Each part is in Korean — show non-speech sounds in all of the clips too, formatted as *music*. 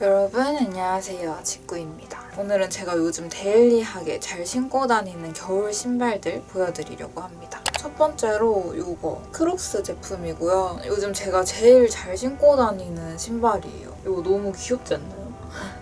여러분 안녕하세요. 직구입니다. 오늘은 제가 요즘 데일리하게 잘 신고 다니는 겨울 신발들 보여드리려고 합니다. 첫 번째로 이거 크록스 제품이고요. 요즘 제가 제일 잘 신고 다니는 신발이에요. 이거 너무 귀엽지 않나요?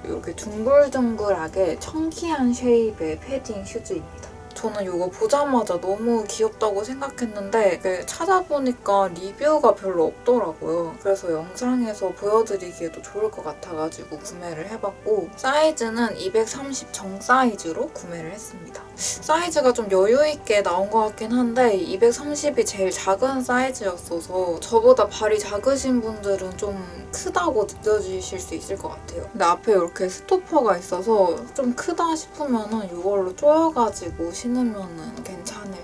이렇게 둥글둥글하게 청키한 쉐입의 패딩 슈즈입니다 저는 이거 보자마자 너무 귀엽다고 생각했는데 찾아보니까 리뷰가 별로 없더라고요. 그래서 영상에서 보여드리기에도 좋을 것 같아가지고 구매를 해봤고 사이즈는 230 정 사이즈로 구매를 했습니다. 사이즈가 좀 여유있게 나온 것 같긴 한데 230이 제일 작은 사이즈였어서 저보다 발이 작으신 분들은 좀 크다고 느껴지실 수 있을 것 같아요. 근데 앞에 이렇게 스토퍼가 있어서 좀 크다 싶으면은 이걸로 조여가지고 신으면은 괜찮을.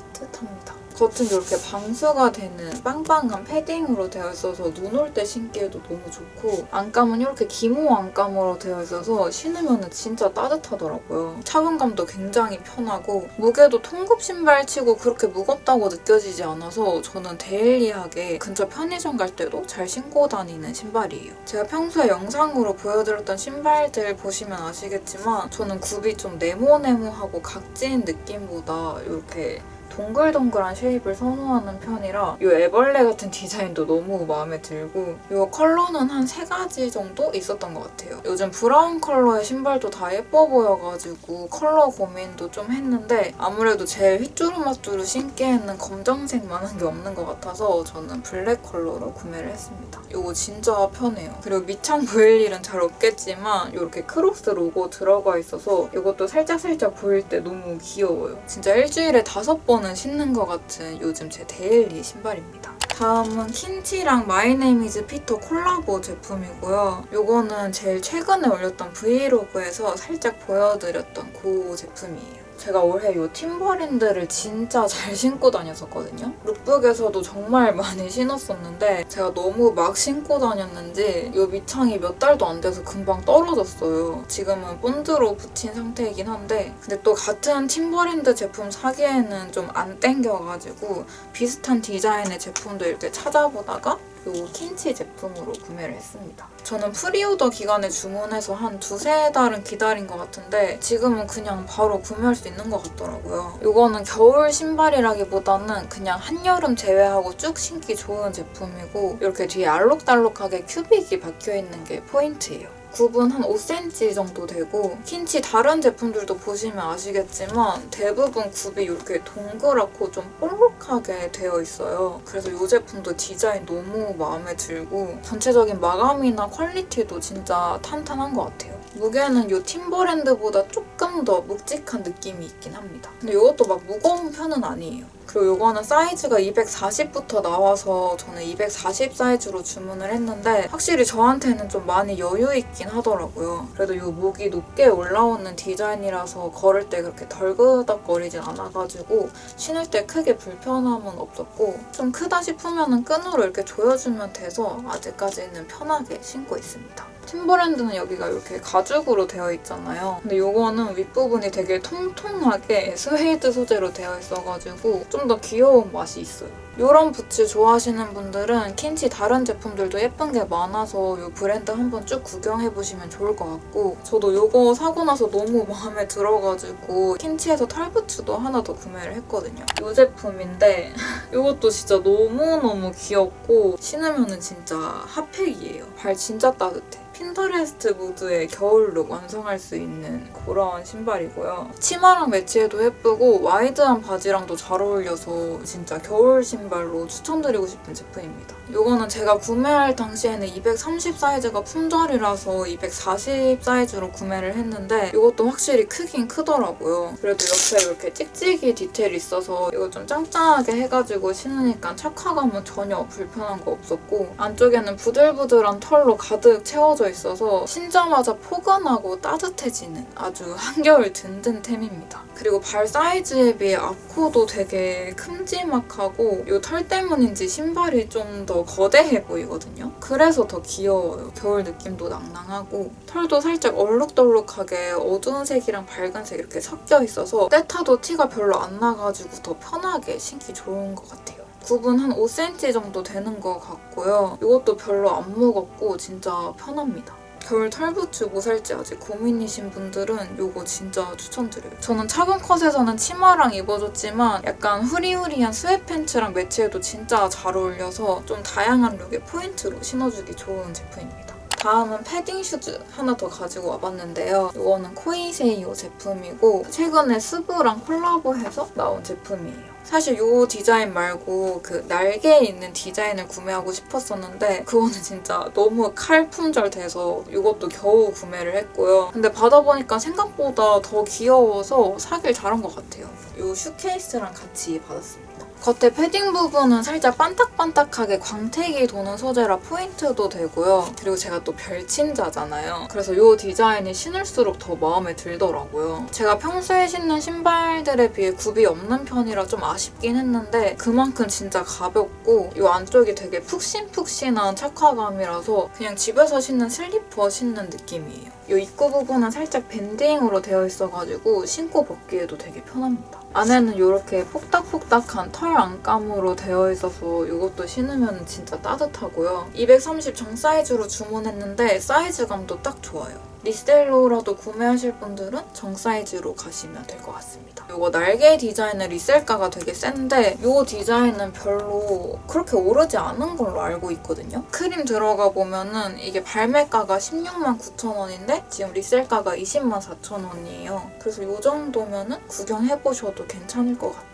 겉은 이렇게 방수가 되는 빵빵한 패딩으로 되어 있어서 눈 올 때 신기에도 너무 좋고 안감은 이렇게 기모 안감으로 되어 있어서 신으면 진짜 따뜻하더라고요. 착용감도 굉장히 편하고 무게도 통굽 신발 치고 그렇게 무겁다고 느껴지지 않아서 저는 데일리하게 근처 편의점 갈 때도 잘 신고 다니는 신발이에요. 제가 평소에 영상으로 보여드렸던 신발들 보시면 아시겠지만 저는 굽이 좀 네모네모하고 각진 느낌보다 이렇게 동글동글한 쉐입을 선호하는 편이라 이 애벌레 같은 디자인도 너무 마음에 들고 이 컬러는 한 세 가지 정도 있었던 것 같아요. 요즘 브라운 컬러의 신발도 다 예뻐 보여가지고 컬러 고민도 좀 했는데 아무래도 제일 휘뚜루마뚜루 신기에는 검정색만한 게 없는 것 같아서 저는 블랙 컬러로 구매를 했습니다. 이거 진짜 편해요. 그리고 밑창 보일 일은 잘 없겠지만 이렇게 크록스 로고 들어가 있어서 이것도 살짝살짝 보일 때 너무 귀여워요. 진짜 일주일에 다섯 번은 신는 것 같은 요즘 제 데일리 신발입니다. 다음은 킨치랑 마이네이미즈 피터 콜라보 제품이고요. 이거는 제일 최근에 올렸던 브이로그에서 살짝 보여드렸던 그 제품이에요. 제가 올해 이 팀버랜드를 진짜 잘 신고 다녔었거든요. 룩북에서도 정말 *laughs* 많이 신었었는데 제가 너무 막 신고 다녔는지 이 밑창이 몇 달도 안 돼서 금방 떨어졌어요. 지금은 본드로 붙인 상태이긴 한데 근데 또 같은 팀버랜드 제품 사기에는 좀 안 땡겨가지고 비슷한 디자인의 제품도 이렇게 찾아보다가 이 킨치 제품으로 구매를 했습니다. 저는 프리오더 기간에 주문해서 한 두세 달은 기다린 것 같은데 지금은 그냥 바로 구매할 수 있는 것 같더라고요. 이거는 겨울 신발이라기보다는 그냥 한여름 제외하고 쭉 신기 좋은 제품이고 이렇게 뒤에 알록달록하게 큐빅이 박혀있는 게 포인트예요. 굽은 한 5cm 정도 되고 킨치 다른 제품들도 보시면 아시겠지만 대부분 굽이 이렇게 동그랗고 좀 볼록하게 되어 있어요. 그래서 이 제품도 디자인 너무 마음에 들고 전체적인 마감이나 퀄리티도 진짜 탄탄한 것 같아요. 무게는 이 팀버랜드보다 조금 더 묵직한 느낌이 있긴 합니다. 근데 이것도 막 무거운 편은 아니에요. 그리고 이거는 사이즈가 240부터 나와서 저는 240 사이즈로 주문을 했는데 확실히 저한테는 좀 많이 여유 있긴 하더라고요. 그래도 이 목이 높게 올라오는 디자인이라서 걸을 때 그렇게 덜그덕거리진 않아가지고 신을 때 크게 불편함은 없었고 좀 크다 싶으면 끈으로 이렇게 조여주면 돼서 아직까지는 편하게 신고 있습니다. 팀버랜드는 여기가 이렇게 가죽으로 되어 있잖아요. 근데 이거는 윗부분이 되게 통통하게 스웨이드 소재로 되어 있어가지고 좀 더 귀여운 맛이 있어요. 이런 부츠 좋아하시는 분들은 킨치 다른 제품들도 예쁜 게 많아서 이 브랜드 한번 쭉 구경해보시면 좋을 것 같고 저도 이거 사고 나서 너무 *laughs* 마음에 들어가지고 킨치에서 털부츠도 하나 더 구매를 했거든요. 이 제품인데 *laughs* 이것도 진짜 너무너무 귀엽고 신으면 진짜 핫팩이에요. 발 진짜 따뜻해. 핀터레스트 무드의 겨울룩 완성할 수 있는 그런 신발이고요. 치마랑 매치해도 예쁘고 와이드한 바지랑도 잘 어울려서 진짜 겨울 신발로 추천드리고 싶은 제품입니다. 이거는 제가 구매할 당시에는 230 사이즈가 품절이라서 240 사이즈로 구매를 했는데 이것도 확실히 크긴 크더라고요. 그래도 옆에 이렇게 찍찍이 디테일이 있어서 이거 좀 짱짱하게 해가지고 신으니까 착화감은 전혀 불편한 거 없었고 안쪽에는 부들부들한 털로 가득 채워져 있어서 신자마자 포근하고 따뜻해지는 아주 한겨울 든든템입니다. 그리고 발 사이즈에 비해 앞코도 되게 큼지막하고 이 털 때문인지 신발이 좀 더 거대해 보이거든요. 그래서 더 귀여워요. 겨울 느낌도 낭낭하고 털도 살짝 얼룩덜룩하게 어두운 색이랑 밝은 색 이렇게 섞여 있어서 때타도 티가 별로 안 나가지고 더 편하게 신기 좋은 것 같아요. 굽은 한 5cm 정도 되는 것 같고요. 이것도 별로 안 무겁고 진짜 편합니다. 겨울 털부츠 뭐 살지 아직 고민이신 분들은 이거 진짜 추천드려요. 저는 차근 컷에서는 치마랑 입어줬지만 약간 후리후리한 스웨트팬츠랑 매치해도 진짜 잘 어울려서 좀 다양한 룩의 포인트로 신어주기 좋은 제품입니다. 다음은 패딩 슈즈 하나 더 가지고 와봤는데요. 이거는 코이세이오 제품이고 최근에 스브랑 콜라보해서 나온 제품이에요. 사실 이 디자인 말고 그 날개에 있는 디자인을 구매하고 싶었었는데 그거는 진짜 너무 칼 품절 돼서 이것도 겨우 구매를 했고요. 근데 받아보니까 생각보다 더 귀여워서 사길 잘한 것 같아요. 이 슈케이스랑 같이 받았습니다. 겉에 패딩 부분은 살짝 반딱반딱하게 광택이 도는 소재라 포인트도 되고요. 그리고 제가 또 별친자잖아요. 그래서 이 디자인이 신을수록 더 마음에 들더라고요. 제가 평소에 신는 신발들에 비해 굽이 없는 편이라 좀 아쉽긴 했는데 그만큼 진짜 가볍고 이 안쪽이 되게 푹신푹신한 착화감이라서 그냥 집에서 신는 슬리퍼 신는 느낌이에요. 이 입구 부분은 살짝 밴딩으로 되어 있어가지고 신고 벗기에도 되게 편합니다. 안에는 이렇게 폭닥폭닥한 털 안감으로 되어 있어서 이것도 신으면 진짜 따뜻하고요. 230 정 사이즈로 주문했는데 사이즈감도 딱 좋아요. 리셀로라도 구매하실 분들은 정 사이즈로 가시면 될 것 같습니다. 이거 날개 디자인은 리셀가가 되게 센데 이 디자인은 별로 그렇게 오르지 않은 걸로 알고 있거든요. 크림 들어가 보면은 이게 발매가가 16만 9천 원인데 지금 리셀가가 20만 4천 원이에요. 그래서 이 정도면은 구경해보셔도 괜찮을 것 같다.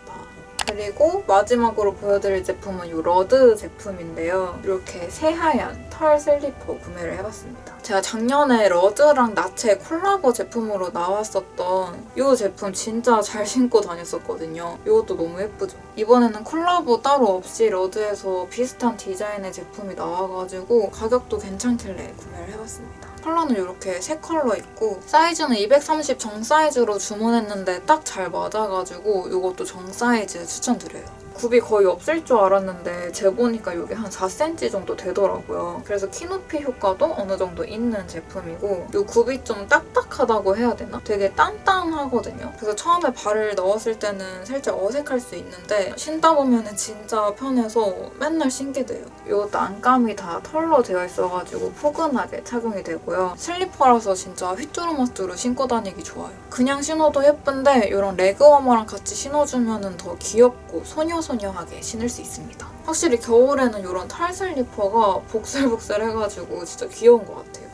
그리고 마지막으로 보여드릴 제품은 이 러드 제품인데요. 이렇게 새하얀 털 슬리퍼 구매를 해봤습니다. 제가 작년에 러드랑 나체 콜라보 제품으로 나왔었던 이 제품 진짜 잘 신고 다녔었거든요. 이것도 너무 예쁘죠? 이번에는 콜라보 따로 없이 러드에서 비슷한 디자인의 제품이 나와가지고 가격도 괜찮길래 구매를 해봤습니다. 컬러는 이렇게 세 컬러 있고 사이즈는 230 정 사이즈로 주문했는데 딱 잘 맞아가지고 이것도 정 사이즈 추천드려요. 굽이 거의 없을 줄 알았는데 재보니까 이게 한 4cm 정도 되더라고요. 그래서 키높이 효과도 어느 정도 있는 제품이고 이 굽이 좀 딱딱하다고 해야 되나? 되게 단단하거든요. 그래서 처음에 발을 넣었을 때는 살짝 어색할 수 있는데 신다 보면 진짜 편해서 맨날 신게 돼요. 이것도 안감이 다 털로 되어 있어가지고 포근하게 착용이 되고요. 슬리퍼라서 진짜 휘뚜루마뚜루 신고 다니기 좋아요. 그냥 신어도 예쁜데 이런 레그워머랑 같이 신어주면 더 귀엽고 소녀 소녀하게 신을 수 있습니다. 확실히 겨울에는 이런 탈 슬리퍼가 복슬복슬해가지고 진짜 귀여운 것 같아요.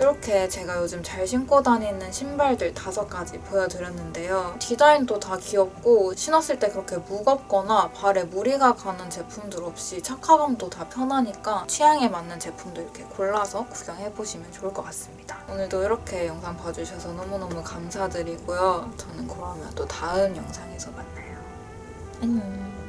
이렇게 제가 요즘 잘 신고 다니는 신발들 다섯 가지 보여드렸는데요. 디자인도 다 귀엽고 신었을 때 그렇게 무겁거나 발에 무리가 가는 제품들 없이 착화감도 다 편하니까 취향에 맞는 제품도 이렇게 골라서 구경해보시면 좋을 것 같습니다. 오늘도 이렇게 영상 봐주셔서 너무너무 감사드리고요. 저는 그러면 또 다음 영상에서 만나요. 안녕.